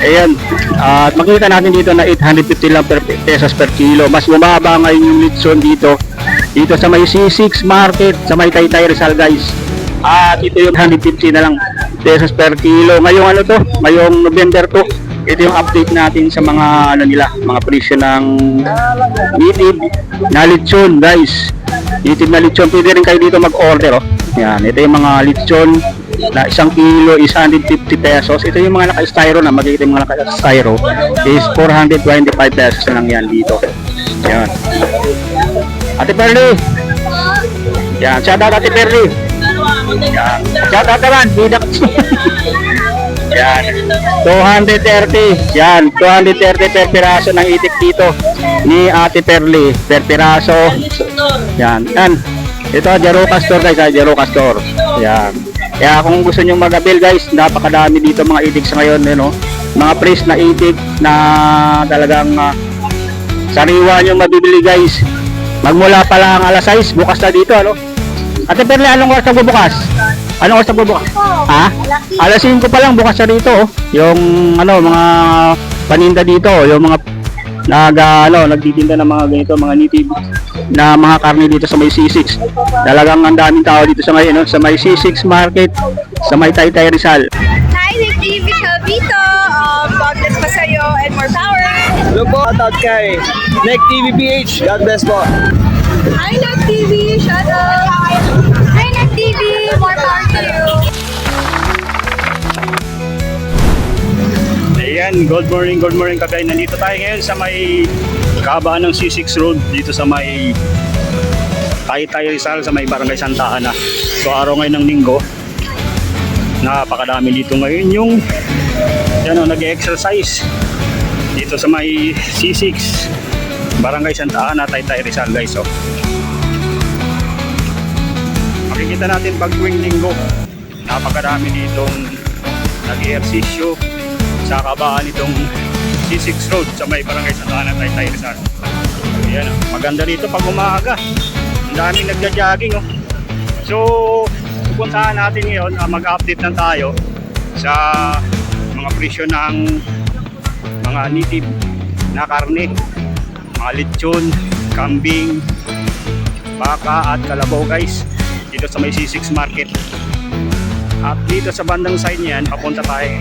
Ayan. At makita natin dito na 850 lang per pesos per kilo. Mas bumaba ngayon yung litson dito. Dito sa may C6 market, sa may Taytay Rizal guys. At ito yung 150 na lang pesos per kilo. Ngayong ano to? Ngayong November to. Ito yung update natin sa mga ano nila, mga presyo ng native na lechon guys. Native na lechon. Pwede rin kayo dito mag-order oh. Yan, ito yung mga lechon na isang kilo is 150 pesos. Ito yung mga naka-styro na makikita yung mga naka-styro is 425 pesos na lang yan dito. Yan. Ate Perly. Yan, shout out Ate Perly. Yan. Shout out naman, bidak. Yan. 230. Yan, 230 per piraso ng itik dito ni Ate Perly. Per piraso. Yan. Yan. Ito, Jaroka Store guys, ah, Jaroka Store. Yan. Kaya kung gusto nyo mag-avail guys, napakadami dito mga itik sa ngayon, you know? mga press na itik na talagang ah, sariwa nyo mabibili guys. Magmula pa lang alas 6, bukas na dito, ano? Ate Perle, anong oras na bubukas? Anong oras na bubukas? Ha? Alas 5 pa lang bukas na dito, oh. Yung ano, mga paninda dito, yung mga nag ano, nagtitinda ng mga ganito, mga native na mga karne dito sa may C6. Talagang ang daming tao dito sa may ano, sa may C6 market, sa may Taytay Rizal. Hi, Nick TV Calvito. Um, God bless pa sa'yo and more power. Hello po, shoutout kay Nick TV PH. God bless po. Hi, Nick TV. Shout out. Hi, Nick TV. More power to you. Ayan, good morning, good morning kabay. Nandito tayo ngayon sa may kabaan ng C6 Road dito sa may Taytay Rizal sa may Barangay Santa Ana. So araw ngayon ng linggo. Napakadami dito ngayon yung yan o, nag-exercise dito sa may C6 Barangay Santa Ana, Taytay Rizal guys. So, makikita natin pag tuwing linggo napakadami ditong nag-ehersisyo sa kabaan itong C6 Road sa may barangay Santa Ana, Taytay Rizal. Ayan, oh. maganda dito pag umaga. Ang daming nagja-jogging oh. So, pupuntahan natin ngayon, ah, mag-update lang tayo sa mga presyo ng mga native na karne, mga lechon, kambing, baka at kalabaw guys dito sa may C6 Market. At dito sa bandang side niyan, papunta tayo.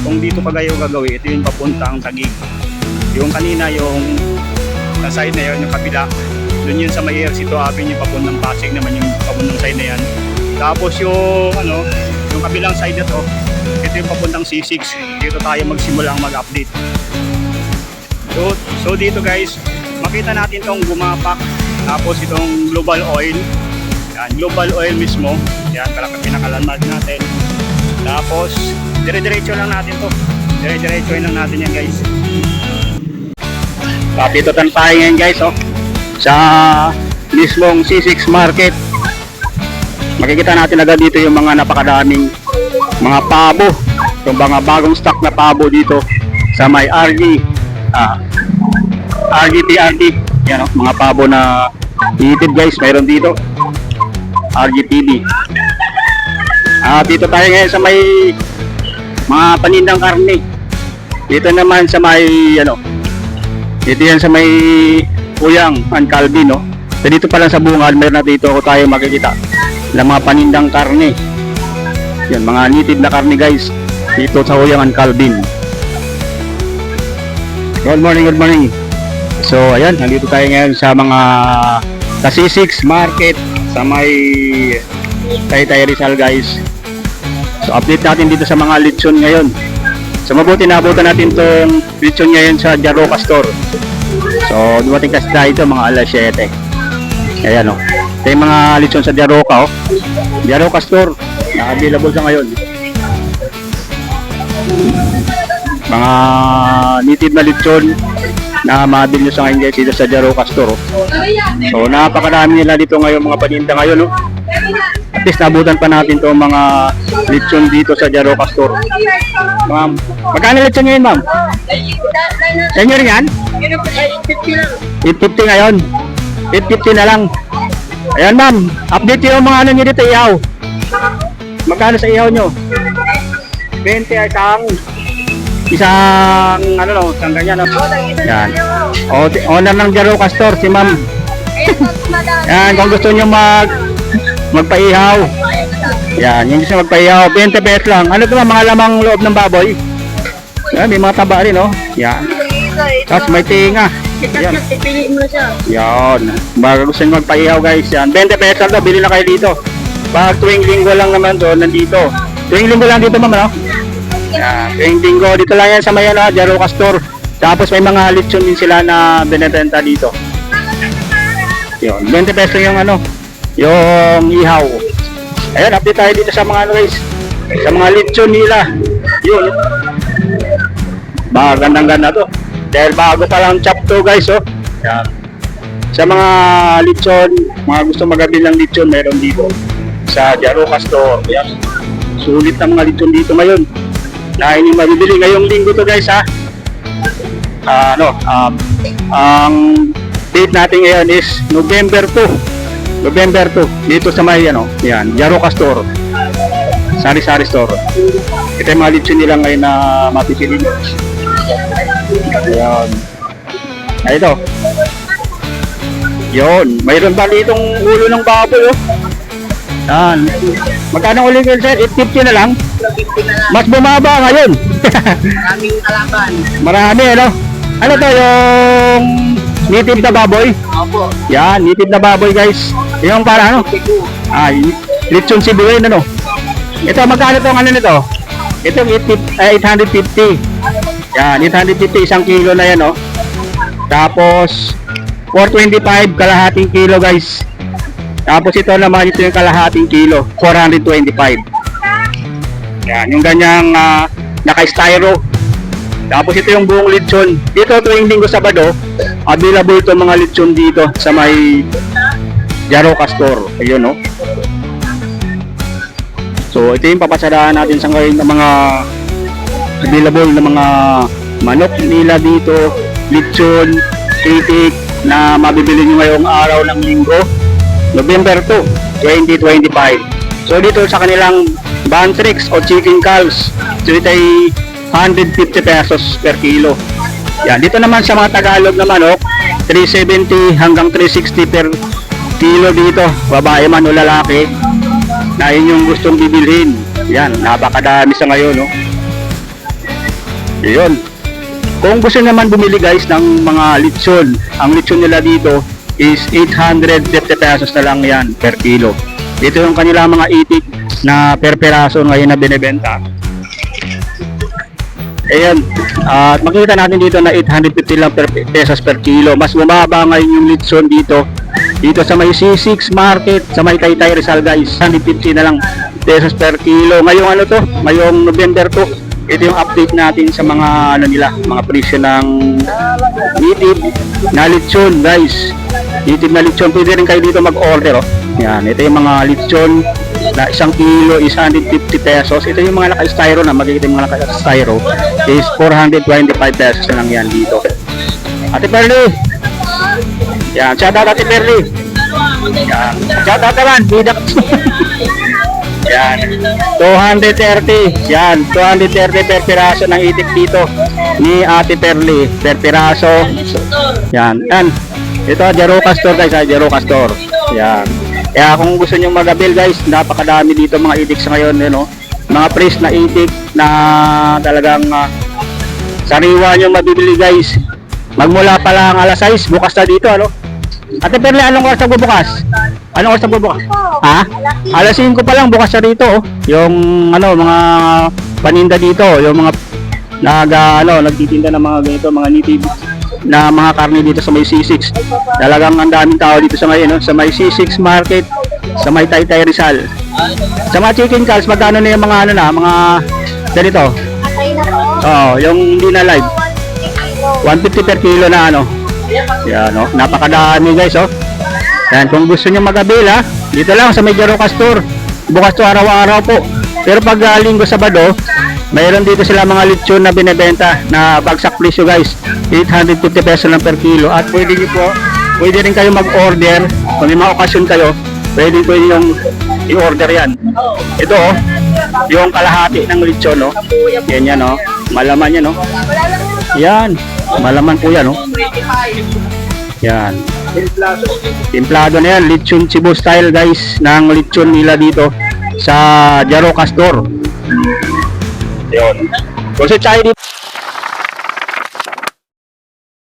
Kung dito pa kayo gagawin, ito yung papuntang Tagig. Yung kanina, yung sa side na yun, yung kabila, doon yun sa may RC2 Avenue, yung papuntang Pasig naman yung papuntang side na yan. Tapos yung, ano, yung kabilang side na to, ito yung papuntang C6. Dito tayo magsimulang mag-update. So, so dito guys, makita natin tong gumapak. Tapos itong global oil. Yan, global oil mismo. Yan, pinakalandmark natin. Tapos, dire-diretso lang natin to. Dire-diretso lang natin yan guys. Kapitutan tayo ngayon guys, oh. Sa mismong C6 Market. Makikita natin agad dito yung mga napakadaming mga pabo. Yung mga bagong stock na pabo dito sa may RG. Ah, RGTRT. Yan, oh, mga pabo na native guys, mayroon dito. RGTV. Ah, dito tayo ngayon sa may mga panindang karne. Dito naman sa may ano. Dito yan sa may Uyang and Calvin, no. So dito pa lang sa bungal, meron na dito ako tayo makikita ng mga panindang karne. Yan, mga native na karne guys. Dito sa Uyang and Calvin. Good morning, good morning. So ayan, nandito tayo ngayon sa mga sa C6 Market sa may Taytay Rizal guys. So update natin dito sa mga lechon ngayon. So mabuti naabutan natin tong lechon ngayon sa Jaroka Store. So dumating kasi tayo ito mga alas 7. Ayan o. Ito yung mga lechon sa Jaroka o. Jaroka Store. Na-available sa ngayon. Mga native na lechon na mabili nyo sa ngayon guys dito sa Jaroka Store. oh. So napakadami nila dito ngayon mga paninda ngayon. Oh. At least nabutan pa natin to mga lechon dito sa Jaroka Store. Mga, magkano lechon ngayon ma'am? Sa inyo rin yan? 850 ngayon. 850 na lang. Ayan ma'am, update yung mga ano nyo dito ihaw. Magkano sa ihaw nyo? 20 ay tang isang ano no, isang ganyan. Yan. O, owner ng Jaroka Store, si Ma'am. Yan, kung gusto nyo mag magpaihaw. Yan, yung gusto magpaihaw, 20 pesos lang. Ano ito mga lamang loob ng baboy? Yan, may mga taba rin, oh. Yan. Tapos may tinga. Yan. Yan. Bago gusto nyo magpaihaw guys, yan. 20 pesos lang bili na kayo dito. Pag tuwing linggo lang naman doon, nandito. Tuwing linggo lang dito, ma'am, no? Yan. Tuwing linggo, dito lang yan sa may ano, Jaroka Store. Tapos may mga lechon din sila na binibenta dito. Yun, 20 pesos yung ano, yung ihaw. Ayun, update tayo dito sa mga ano guys, sa mga lechon nila. Yun. Mga gandang-ganda to. Dahil bago pa lang chop to guys, oh. Yan. Sa mga lechon, mga gusto magabil ng lechon, meron dito. Sa Jaroka Store. Yan. Sulit ang mga lechon dito ngayon. Na inyong mabibili ngayong linggo to guys, ha. Ah, ano, um, ang date natin ngayon is November 2. November 2. Dito sa may, ano, yan, Jaroka Store. Sari-sari store. Ito yung mga lechon nila ngayon na mapipili nyo. Yan. Ay, ito. Yun. Mayroon pa ditong ulo ng baboy, oh. Yan. Magkano ulit yun, sir? 850 na lang? Mas bumaba ngayon. Maraming kalaban. Marami, ano? Ano to, yung native na baboy? Opo. Yan, native na baboy, guys. Yung para, ano? Ay, lechon sibuin, ano? Ito, magkano tong ano nito? Ito, 850, ay, 850. Yan, 850, isang kilo na yan, oh. Tapos, 425, kalahating kilo, guys. Tapos ito naman, ito yung kalahating kilo, 425. Yan, yung ganyang ah, naka-styro. Tapos ito yung buong lechon. Dito tuwing linggo Sabado, available to mga lechon dito sa may Jaroka Store. Ayun, no? So, ito yung papasadahan natin sa ngayon ng mga available na mga manok nila dito, lechon, titik na mabibili nyo ngayong araw ng linggo, November 2, 2025. So, dito sa kanilang bantrix o chicken calves, so ito ay 150 pesos per kilo. Yan, dito naman sa mga Tagalog na manok, 370 hanggang 360 per kilo dito, babae man o lalaki, na inyong gustong bibilhin. Yan, napakadami sa ngayon, no? Yun. Kung gusto naman bumili guys ng mga lechon, ang lechon nila dito is 850 pesos na lang yan per kilo. Dito yung kanilang mga itik na per peraso ngayon na binebenta. Ayan, at makita natin dito na 850 lang per pesos per kilo. Mas bumaba ngayon yung lechon dito. Dito sa may C6 market, sa may Taytay Rizal guys, 150 na lang pesos per kilo. Ngayong ano to, ngayong November to, ito yung update natin sa mga ano nila, mga presyo ng native na lechon guys. Native na lechon, pwede rin kayo dito mag-order oh. Yan, ito yung mga lechon na isang kilo is 150 pesos. Ito yung mga naka-styro na, makikita yung mga naka-styro is 425 pesos na lang yan dito. Ate Perly! Yan, shout out Ate Perly! Yan, shout out naman, bidak! Yan, 230. Yan, 230 per piraso ng itik dito ni Ate Perly per piraso. Yan, yan. Ito, Jaroka Store guys, ha, Jaroka Store. Yan. Kaya kung gusto nyo mag-avail guys, napakadami dito mga itik sa ngayon, you know? Mga price na itik na talagang ah, sariwa nyo mabibili guys. Magmula pa lang alas 6, bukas na dito, ano? Ate Perle, anong oras na bubukas? Anong oras na bubukas? Ha? Alas 5 pa lang bukas na dito, oh. Yung ano, mga paninda dito, yung mga nag ah, ano, nagtitinda ng mga ganito, mga native na mga karne dito sa may C6. Talagang ang daming tao dito sa ngayon, no? sa may C6 market, sa may Taytay Rizal. Sa mga chicken calls, magkano na yung mga ano na, mga ganito? Oo, yung hindi na live. 150 per kilo na ano. Yan, no? Napakadami guys, oh. Yan, kung gusto nyo mag-avail, ha, dito lang sa may Jaroka Store. Bukas to araw-araw po. Pero pag uh, linggo Sabado, mayroon dito sila mga lechon na binebenta na bagsak presyo guys. 850 pesos lang per kilo. At pwede nyo po, pwede rin kayo mag-order. Kung may mga okasyon kayo, pwede pwede yung i-order yan. Ito oh, yung kalahati ng lechon, no? Yan yan, oh. Malaman yan, no? Yan. Malaman po yan, no? Yan. Timplado na yan. Lechon Cebu style, guys. Ng lechon nila dito sa Jaro Castor. Yun. Sa China dito,